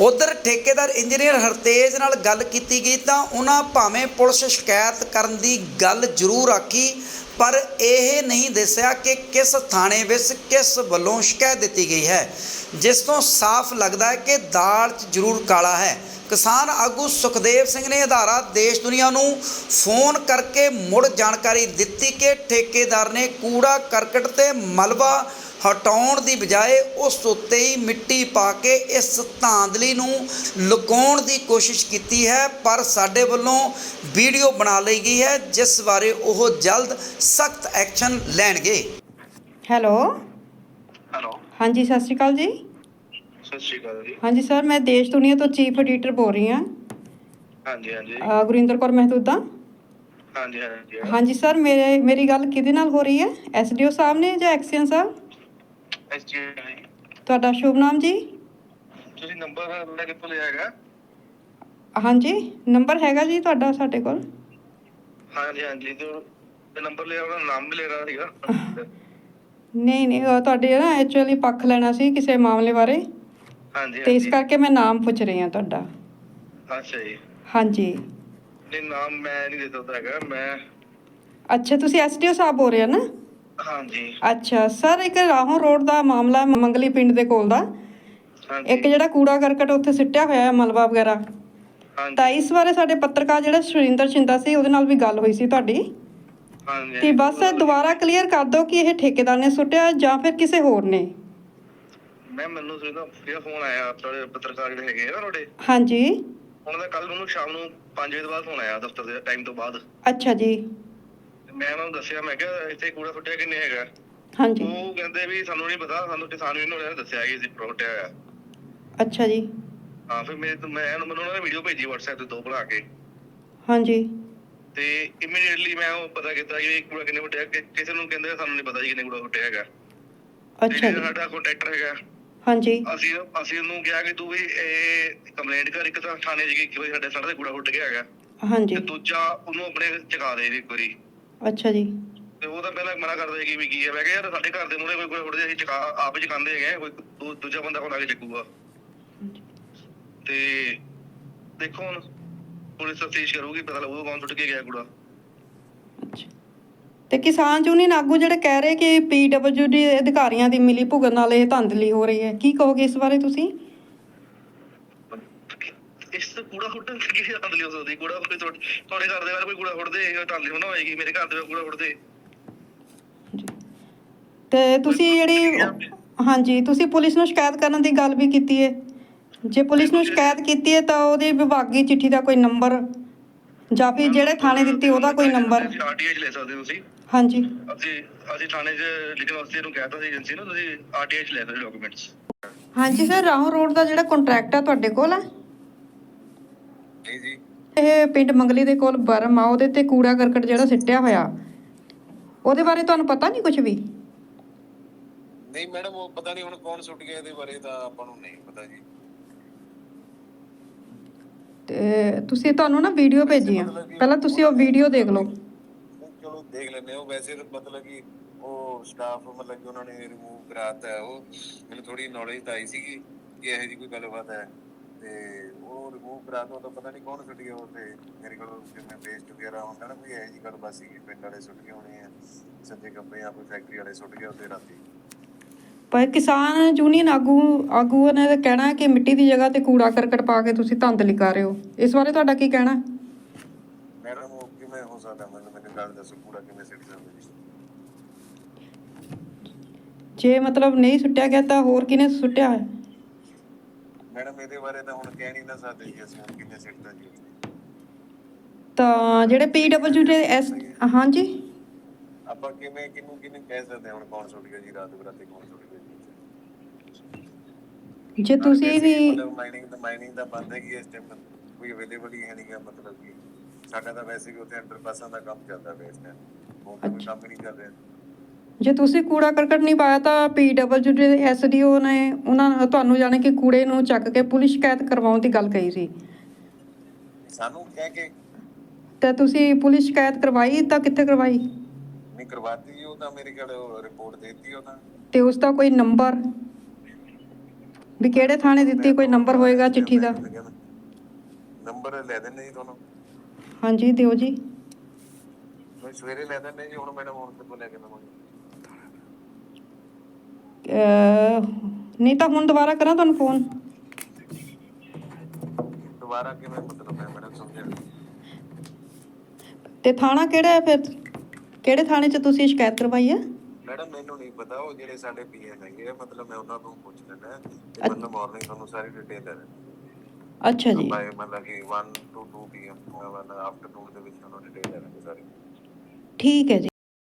ਉਧਰ ਠੇਕੇਦਾਰ ਇੰਜੀਨੀਅਰ ਹਰਤੇਜ ਨਾਲ ਗੱਲ ਕੀਤੀ ਗਈ ਤਾਂ ਉਹਨਾਂ ਭਾਵੇਂ ਪੁਲਿਸ ਸ਼ਿਕਾਇਤ ਕਰਨ ਦੀ ਗੱਲ ਜ਼ਰੂਰ ਆਖੀ ਪਰ ਇਹ ਨਹੀਂ ਦੱਸਿਆ ਕਿ ਕਿਸ ਥਾਣੇ ਵਿੱਚ ਕਿਸ ਵੱਲੋਂ ਸ਼ਿਕਾਇਤ ਦਿੱਤੀ ਗਈ ਹੈ। ਜਿਸ ਤੋਂ ਸਾਫ਼ ਲੱਗਦਾ ਹੈ ਕਿ ਦਾਲ 'ਚ ਜ਼ਰੂਰ ਕਾਲਾ ਹੈ। ਕਿਸਾਨ ਆਗੂ ਸੁਖਦੇਵ ਸਿੰਘ ਨੇ ਅਧਾਰਾ ਦੇਸ਼ ਦੁਨੀਆ ਨੂੰ ਫੋਨ ਕਰਕੇ ਮੁੜ ਜਾਣਕਾਰੀ ਦਿੱਤੀ ਕਿ ਠੇਕੇਦਾਰ ਨੇ ਕੂੜਾ ਕਰਕਟ ਤੇ ਮਲਬਾ ਹਟਾਉਣ ਦੀ ਬਜਾਏ ਉਸ ਉੱਤੇ ਹੀ ਮਿੱਟੀ ਪਾ ਕੇ ਇਸ ਧਾਂਦਲੀ ਨੂੰ ਲੁਕਾਉਣ ਦੀ ਕੋਸ਼ਿਸ਼ ਕੀਤੀ ਹੈ ਪਰ ਸਾਡੇ ਵੱਲੋਂ ਵੀਡੀਓ ਬਣਾ ਲਈ ਗਈ ਹੈ ਜਿਸ ਬਾਰੇ ਉਹ ਜਲਦ ਸਖਤ ਐਕਸ਼ਨ ਲੈਣਗੇ। ਹੈਲੋ। ਹੈਲੋ। ਹਾਂਜੀ ਸਤਿ ਸ਼੍ਰੀ ਅਕਾਲ ਜੀ। ਸਤਿ ਸ਼੍ਰੀ ਅਕਾਲ ਜੀ। ਹਾਂਜੀ ਸਰ ਮੈਂ ਦੇਸ਼ ਦੁਨੀਆ ਤੋਂ ਚੀਫ ਐਡੀਟਰ ਬੋਲ ਰਹੀ ਹਾਂ। ਹਾਂਜੀ ਹਾਂਜੀ। ਅਹ ਗੁਰਿੰਦਰ ਕੌਰ ਮਹਿਦੂਦਾ ਹਾਂਜੀ ਹਾਂਜੀ। ਹਾਂਜੀ ਸਰ ਮੇਰੇ ਮੇਰੀ ਗੱਲ ਕਿਹਦੇ ਨਾਲ ਹੋ ਰਹੀ ਹੈ? ਐਸਡੀਓ ਸਾਹਿਬ ਨੇ ਜਾਂ ਐਕਸੀਅਨ ਸਾਹਿਬ? ਐਸਜੀ ਤੁਹਾਡਾ ਸ਼ੁਭ ਨਾਮ ਜੀ? ਤੁਸੀਂ ਨੰਬਰ ਲੈ ਕਿੱਥੋਂ ਲਿਆ ਹੈਗਾ? ਹਾਂਜੀ ਨੰਬਰ ਹੈਗਾ ਜੀ ਤੁਹਾਡਾ ਸਾਡੇ ਕੋਲ। ਹਾਂਜੀ ਹਾਂਜੀ ਤੇ ਨੰਬਰ ਲਿਆ ਉਹਦਾ ਨਾਮ ਵੀ ਲੈਣਾ ਸੀਗਾ। ਨਹੀਂ ਨਹੀਂ ਉਹ ਤੁਹਾਡੇ ਨਾ ਐਕਚੁਅਲੀ ਪੱਖ ਲੈਣਾ ਸੀ ਕਿਸੇ ਮਾਮਲੇ ਬਾਰੇ। ਹਾਂਜੀ ਤੇ ਇਸ ਹਾਂਜੀ। ਕਰਕੇ ਮੈਂ ਨਾਮ ਪੁੱਛ ਰਹੀ ਹਾਂ ਤੁਹਾਡਾ। ਅੱਛਾ ਜੀ। ਹਾਂਜੀ। ਨਹੀਂ ਨਾਮ ਮੈਂ ਨਹੀਂ ਦੇ ਸਕਦਾ ਹੈਗਾ ਮੈਂ ਅੱਛਾ ਤੁਸੀਂ ਐਸਡੀਓ ਸਾਹਿਬ ਬੋਲ ਰਹੇ ਹੋ ਨਾ? ਹਾਂਜੀ। ਅੱਛਾ ਸਰ ਇੱਕ ਰਾਹੋਂ ਰੋਡ ਦਾ ਮਾਮਲਾ ਮੰਗਲੀ ਪਿੰਡ ਦੇ ਕੋਲ ਦਾ। ਹਾਂਜੀ। ਇੱਕ ਜਿਹੜਾ ਕੂੜਾ ਕਰਕਟ ਉੱਥੇ ਸਿੱਟਿਆ ਹੋਇਆ ਹੈ ਮਲਬਾ ਵਗੈਰਾ। ਹਾਂਜੀ। ਤਾਂ ਇਸ ਬਾਰੇ ਸਾਡੇ ਪੱਤਰਕਾਰ ਜਿਹੜਾ ਸੁਰਿੰਦਰ ਸ਼ਿੰਦਾ ਸੀ ਉਹਦੇ ਨਾਲ ਵੀ ਗੱਲ ਹੋਈ ਸੀ ਤੁਹਾਡੀ। ਹਾਂਜੀ। ਤੇ ਬਸ ਦੁਬਾਰਾ ਕਲੀਅਰ ਕਰ ਦਿਓ ਕਿ ਇਹ ਠੇਕੇਦਾਰ ਨੇ ਸੁੱਟਿਆ ਜਾਂ ਫਿਰ ਕਿਸੇ ਹੋਰ ਨੇ। ਮੈਂ ਮੈਨੂੰ ਸੁਣਦਾ ਫਿਰ ਫੋਨ ਆਇਆ ਤੁਹਾਡੇ ਪੱਤਰਕਾਰ ਜਿਹੜੇ ਹੈਗੇ ਆ ਨਾ ਤੁਹਾਡੇ। ਹਾਂਜੀ। ਉਹਨਾਂ ਦਾ ਕੱਲ ਮੈਨੂੰ ਸ਼ਾਮ ਨੂੰ 5 ਵਜੇ ਤੋਂ ਬਾਅਦ ਫੋਨ ਆਇਆ ਦਫ਼ਤਰ ਦੇ ਟਾਈਮ ਤੋਂ ਬਾਅਦ। ਅੱਛਾ ਜੀ। ਮੈਂ ਉਹਨਾਂ ਨੂੰ ਦੱਸਿਆ ਮੈਂ ਕਿਹਾ ਇੱਥੇ ਕੂੜਾ ਫੁੱਟਿਆ ਕਿੰਨੇ ਹੈਗਾ? ਹਾਂਜੀ। ਉਹ ਕਹਿੰਦੇ ਵੀ ਸਾਨੂੰ ਨਹੀਂ ਪਤਾ ਸਾਨੂੰ ਕਿਸਾਨ ਯੂਨੀਅਨ ਵਾਲਿਆਂ ਨੇ ਦੱਸਿਆ ਕਿ ਅਸੀਂ ਫੁੱਟਿਆ ਹੋਇਆ। ਅੱਛਾ ਜੀ। ਹਾਂ ਫਿਰ ਮੈਂ ਮੈਨੂੰ ਉਹਨਾਂ ਨੇ ਵੀਡੀਓ ਭੇਜੀ WhatsApp ਤੇ ਦੋ ਬਣਾ ਕੇ। ਹਾਂਜੀ। ਤੇ ਇਮੀਡੀਏਟਲੀ ਮੈਂ ਉਹ ਪਤਾ ਕੀਤਾ ਕਿ ਇਹ ਕੂੜਾ ਕਿੰਨੇ ਫੁੱਟਿਆ ਕਿਸੇ ਨੂੰ ਕਹਿੰਦੇ ਸਾਨੂੰ ਨਹੀਂ ਪਤਾ ਜੀ ਕਿੰਨੇ ਕੂੜਾ ਫੁੱਟਿਆ ਹੈਗਾ। ਅੱਛਾ ਜੀ। ਸਾਡਾ ਕੰਟਰੈਕਟਰ ਹੈਗਾ ਹਾਂਜੀ। ਅਸੀਂ ਅਸੀਂ ਉਹਨੂੰ ਕਿਹਾ ਕਿ ਤੂੰ ਵੀ ਇਹ ਕੰਪਲੇਂਟ ਕਰ ਇੱਕ ਤਾਂ ਥਾਣੇ 'ਚ ਕਿ ਸਾਡੇ ਤੇ ਕੂੜਾ ਫੁੱਟ ਗਿਆ ਹੈਗਾ। ਹਾਂਜੀ। ਤੇ ਦੂਜਾ ਉਹਨੂੰ ਆਪਣੇ ਚਕਾ ਦੇ ਇੱਕ ਵਾਰੀ। ਅੱਛਾ ਜੀ। ਤੇ ਉਹ ਤਾਂ ਪਹਿਲਾਂ ਮਨਾ ਕਰਦਾ ਸੀ ਕਿ ਵੀ ਕੀ ਹੈ। ਮੈਂ ਕਿਹਾ ਯਾਰ ਸਾਡੇ ਘਰ ਦੇ ਮੂਹਰੇ ਕੋਈ ਕੂੜਾ ਫੁੱਟਦੇ ਅਸੀਂ ਚਕਾ ਆਪ ਹੀ ਚਕਾਉਂਦੇ ਹੈਗੇ ਆ, ਕੋਈ ਦੂ- ਦੂਜਾ ਬੰਦਾ ਕੋਲ ਆ ਕੇ ਚੱਕੂਗਾ। ਤੇ ਦੇਖੋ ਹੁਣ ਪੁਲਿਸ ਤਫਤੀਸ਼ ਕਰੂਗੀ ਪਤਾ ਲੱਗੂਗਾ ਕੌਣ ਸੁੱਟ ਕੇ ਗਿਆ ਕੂੜਾ। ਅੱਛਾ। ਤੇ ਕਿਸਾਨ ਯੂਨੀਅਨ ਆਗੂ ਜਿਹੜੇ ਕਹਿ ਰਹੇ ਕਿ ਪੀਡਬਲਯੂਡੀ ਅਧਿਕਾਰੀਆਂ ਦੀ ਮਿਲੀ ਭੁਗਤ ਨਾਲ ਇਹ ਧਾਂਦਲੀ ਹੋ ਰਹੀ ਹੈ। ਕੀ ਕਹੋਗੇ ਇਸ ਬਾਰੇ ਤੁਸੀਂ? ਇਸ ਤੋਂ ਕੂੜਾ ਫੁੱਟਣ ਦੀ ਕੀ ਹੱਦ ਲਿਓ ਸਕਦੀ ਕੂੜਾ ਕੋਈ ਤੁਹਾਡੇ ਘਰ ਦੇ ਬਾਹਰ ਕੋਈ ਕੂੜਾ ਫੁੱਟਦੇ ਟਾਲੀ ਹੋਣਾ ਹੋਏਗੀ। ਮੇਰੇ ਘਰ ਦੇ ਕੂੜਾ ਫੁੱਟਦੇ। ਤੇ ਤੁਸੀਂ ਜਿਹੜੀ ਹਾਂਜੀ ਤੁਸੀਂ ਪੁਲਿਸ ਨੂੰ ਸ਼ਿਕਾਇਤ ਕਰਨ ਦੀ ਗੱਲ ਵੀ ਕੀਤੀ ਹੈ ਜੇ ਪੁਲਿਸ ਨੂੰ ਸ਼ਿਕਾਇਤ ਕੀਤੀ ਹੈ ਤਾਂ ਉਹਦੀ ਵਿਭਾਗੀ ਚਿੱਠੀ ਦਾ ਕੋਈ ਨੰਬਰ ਜਾਂ ਫਿਰ ਜਿਹੜੇ ਥਾਣੇ ਦਿੱਤੀ ਉਹਦਾ ਕੋਈ ਨੰਬਰ। ਆਰਟੀਆਈ 'ਚ ਲੈ ਸਕਦੇ ਹੋ ਤੁਸੀਂ? ਹਾਂਜੀ। ਅਸੀਂ ਅਸੀਂ ਥਾਣੇ 'ਚ ਲਿਖਣ ਵਾਸਤੇ ਇਹਨੂੰ ਕਹਿਤਾ ਸੀ ਏਜੰਸੀ ਨੂੰ ਤੁਸੀਂ ਆਰਟੀਆਈ 'ਚ ਲੈ ਸਕਦੇ ਡਾਕੂਮੈਂਟਸ। ਹਾਂਜੀ ਸਰ ਰਾਹੋਂ ਰੋਡ ਦਾ ਜਿਹੜਾ ਕੰਟਰੈਕਟ ਹੈ ਤੁਹਾਡੇ ਕੋਲ ਹੈ ਜੀ ਜੀ। ਇਹ ਪਿੰਡ ਮੰਗਲੀ ਦੇ ਕੋਲ ਬਰਮ ਆ ਉਹਦੇ ਤੇ ਕੂੜਾ ਕਰਕਟ ਜਿਹੜਾ ਸਿੱਟਿਆ ਹੋਇਆ। ਉਹਦੇ ਬਾਰੇ ਤੁਹਾਨੂੰ ਪਤਾ ਨਹੀਂ ਕੁਝ ਵੀ? ਨਹੀਂ ਮੈਡਮ ਉਹ ਪਤਾ ਨਹੀਂ ਹੁਣ ਕੌਣ ਸੁੱਟ ਗਿਆ ਇਹਦੇ ਬਾਰੇ ਤਾਂ ਆਪਾਂ ਨੂੰ ਨਹੀਂ ਪਤਾ ਜੀ। ਤੇ ਤੁਸੀਂ ਤੁਹਾਨੂੰ ਨਾ ਵੀਡੀਓ ਭੇਜੀ ਆ। ਪਹਿਲਾਂ ਤੁਸੀਂ ਉਹ ਵੀਡੀਓ ਦੇਖ ਲਓ। ਚਲੋ ਦੇਖ ਲੈਂਦੇ ਹਾਂ। ਵੈਸੇ ਤਾਂ ਮਤਲਬ ਕਿ ਉਹ ਸਟਾਫ ਮਤਲਬ ਕਿ ਉਹਨਾਂ ਨੇ ਰਿਮੂਵ ਕਰਾਤਾ। ਉਹ ਮੈਨੂੰ ਥੋੜੀ ਨੌਲੇਜ ਤਾਂ ਆਈ ਸੀਗੀ ਕਿ ਇਹੋ ਜਿਹੀ ਕੋਈ ਗੱਲਬਾਤ ਹੈ। ਤੇ ਉਹ ਰਿਮੂਵ ਕਰਾਤਾ ਤਾਂ ਪਤਾ ਨਹੀਂ ਕੌਣ ਸੁੱਟ ਗਿਆ ਤੇ ਮੇਰੇ ਕੋਲ ਜਿਵੇਂ ਵੇਸਟ ਵਗੈਰਾ ਹੁੰਦਾ ਨਾ ਕੋਈ ਇਹੋ ਜਿਹੀ ਗੱਲਬਾਤ ਸੀਗੀ ਪਿੰਡ ਵਾਲੇ ਸੁੱਟ ਗਏ ਹੋਣੇ ਆ ਸੱਜੇ ਕੱਪੇ ਜਾਂ ਕੋਈ ਫੈਕਟਰੀ ਵਾਲੇ ਸੁੱਟ ਗਏ ਉਹਦੇ ਰਾਤੀ। ਪਰ ਕਿਸਾਨ ਯੂਨੀਅਨ ਆਗੂ ਆਗੂਆਂ ਨੇ ਤਾਂ ਕਹਿਣਾ ਕਿ ਮਿੱਟੀ ਦੀ ਜਗ੍ਹਾ ਤੇ ਕੂੜਾ ਕਰਕਟ ਪਾ ਕੇ ਤੁਸੀਂ ਧਾਂਦਲੀ ਕਰ ਰਹੇ ਹੋ। ਇਸ ਬਾਰੇ ਤੁਹਾਡਾ ਕੀ ਕਹਿਣਾ? ਮੈਡਮ ਉਹ ਕਿਵੇਂ ਹੋ ਸਕਦਾ? ਮੈਨੂੰ ਮੈਨੂੰ ਗੱਲ ਦੱਸੋ ਪੂਰਾ ਕਿਵੇਂ ਸਿੱਟ ਸਕਦੇ ਜੀ? ਜੇ ਮਤਲਬ ਨਹੀਂ ਸੁੱਟਿਆ ਗਿਆ ਤਾਂ ਹੋਰ ਕਿਹਨੇ ਸੁੱਟਿਆ? ਹੈ ਮੈਡਮ ਇਹਦੇ ਬਾਰੇ ਤਾਂ ਹੁਣ ਕਹਿ ਨਹੀਂ ਨਾ ਸਕਦੇ ਜੀ ਅਸੀਂ ਹੁਣ ਕਿੰਨੇ ਸਿੱਟਦਾ ਜੀ। ਤਾਂ ਜਿਹੜੇ ਪੀਡਬਲਯੂ ਦੇ ਐਸ ਹਾਂਜੀ? ਆਪਾਂ ਕਿਵੇਂ ਕਿਹਨੂੰ ਕਿਹਨੂੰ ਕਹਿ ਸਕਦੇ ਹਾਂ ਹੁਣ ਕੌਣ ਸੁੱਟ ਗਿਆ ਜੀ ਰਾਤ ਬਰਾਤੇ ਕੌਣ ਸੁੱਟ ਗਿਆ ਜੀ? ਜੇ ਤੁਸੀਂ ਵੀ ਮਾਈਨਿੰਗ ਦਾ ਮਾਈਨਿੰਗ ਦਾ ਬੰਦ ਹੈ ਕਿ ਇਸ ਟਾਈਮ ਕੋਈ ਅਵੇਲੇਬਲ ਹੀ ਹੈ ਨਹੀਂਗਾ ਮਤਲਬ ਕਿ ਸਾਡਾ ਤਾਂ ਵੈਸੇ ਵੀ ਉੱਥੇ ਅੰਡਰ ਪਾਸਾਂ ਦਾ ਕੰਮ ਚੱਲਦਾ ਪਿਆ ਇਸ ਟਾਈਮ ਕੋਈ ਕੰਮ ਨਹੀਂ ਚੱਲ ਰਿਹਾ। ਜੇ ਤੁਸੀਂ ਕੂੜਾ ਕਰਕਟ ਨਹੀਂ ਪਾਇਆ ਤਾਂ ਪੀਡਬਲਯੂ ਦੇ ਐਸਡੀਓ ਨੇ ਉਹਨਾਂ ਤੁਹਾਨੂੰ ਜਾਣੇ ਕਿ ਕੂੜੇ ਨੂੰ ਚੱਕ ਕੇ ਪੁਲਿਸ ਸ਼ਿਕਾਇਤ ਕਰਵਾਉਣ ਦੀ ਗੱਲ ਕਹੀ ਸੀ। ਸਾਨੂੰ ਕਹਿ ਕੇ ਤੇ ਤੁਸੀਂ ਪੁਲਿਸ ਸ਼ਿਕਾਇਤ ਕਰਵਾਈ ਤਾਂ ਕਿੱਥੇ ਕਰਵਾਈ? ਨਹੀਂ ਕਰਵਾਤੀ ਉਹ ਤਾਂ ਮੇਰੇ ਕੋਲ ਰਿਪੋਰਟ ਦੇਤੀ ਉਹ ਤਾਂ। ਤੇ ਉਸ ਦਾ ਕੋਈ ਨੰਬਰ? ਵੀ ਕਿਹੜੇ ਥਾਣੇ ਦਿੱਤੀ ਕੋਈ ਨੰਬਰ ਹੋਏਗਾ ਚਿੱਠੀ ਦਾ? ਨੰਬਰ ਲੈ ਦਿੰਦੇ ਜੀ ਤੁਹਾਨੂੰ। ਹਾਂਜੀ ਦਿਓ ਜੀ। ਮੈਂ ਸਵੇਰੇ ਲੈ ਦਿੰਦੇ ਜੀ ਹੁਣ ਮੈਡਮ ਹੁਣ ਕਿੱਥੋਂ ਲੈ ਕੇ ਦਵਾਂਗੇ। ਅਹ ਨਹੀਂ ਤਾਂ ਹੁਣ ਦੁਬਾਰਾ ਕਰਾਂ ਤੁਹਾਨੂੰ ਫੋਨ? ਦੁਬਾਰਾ ਕਿਵੇਂ ਮਤਲਬ ਹੈ ਮੈਡਮ ਸਮਝਿਆ। ਤੇ ਥਾਣਾ ਕਿਹੜਾ ਹੈ ਫਿਰ? ਕਿਹੜੇ ਥਾਣੇ 'ਚ ਤੁਸੀਂ ਸ਼ਿਕਾਇਤ ਕਰਵਾਈ ਹੈ? ਮੈਡਮ ਮੈਨੂੰ ਨਹੀਂ ਪਤਾ ਉਹ ਜਿਹੜੇ ਸਾਡੇ ਪੀਐਨ ਹੈਗੇ ਮਤਲਬ ਮੈਂ ਉਹਨਾਂ ਤੋਂ ਪੁੱਛ ਲੈਣਾ ਤੇ ਮਤਲਬ ਮਾਰਨਿੰਗ ਤੁਹਾਨੂੰ ਸਾਰੀ ਡਿਟੇਲ ਦੇ ਦੇਣਾ ਅੱਛਾ ਜੀ। ਮਤਲਬ ਕਿ 1 ਟੂ 2 ਪੀਐਮ ਆਫਟਰਨੂਨ ਦੇ ਵਿੱਚ ਤੁਹਾਨੂੰ ਡਿਟੇਲ ਦੇ ਦਾਂਗੇ ਸਾਰੀ। ਠੀਕ ਹੈ ਜੀ।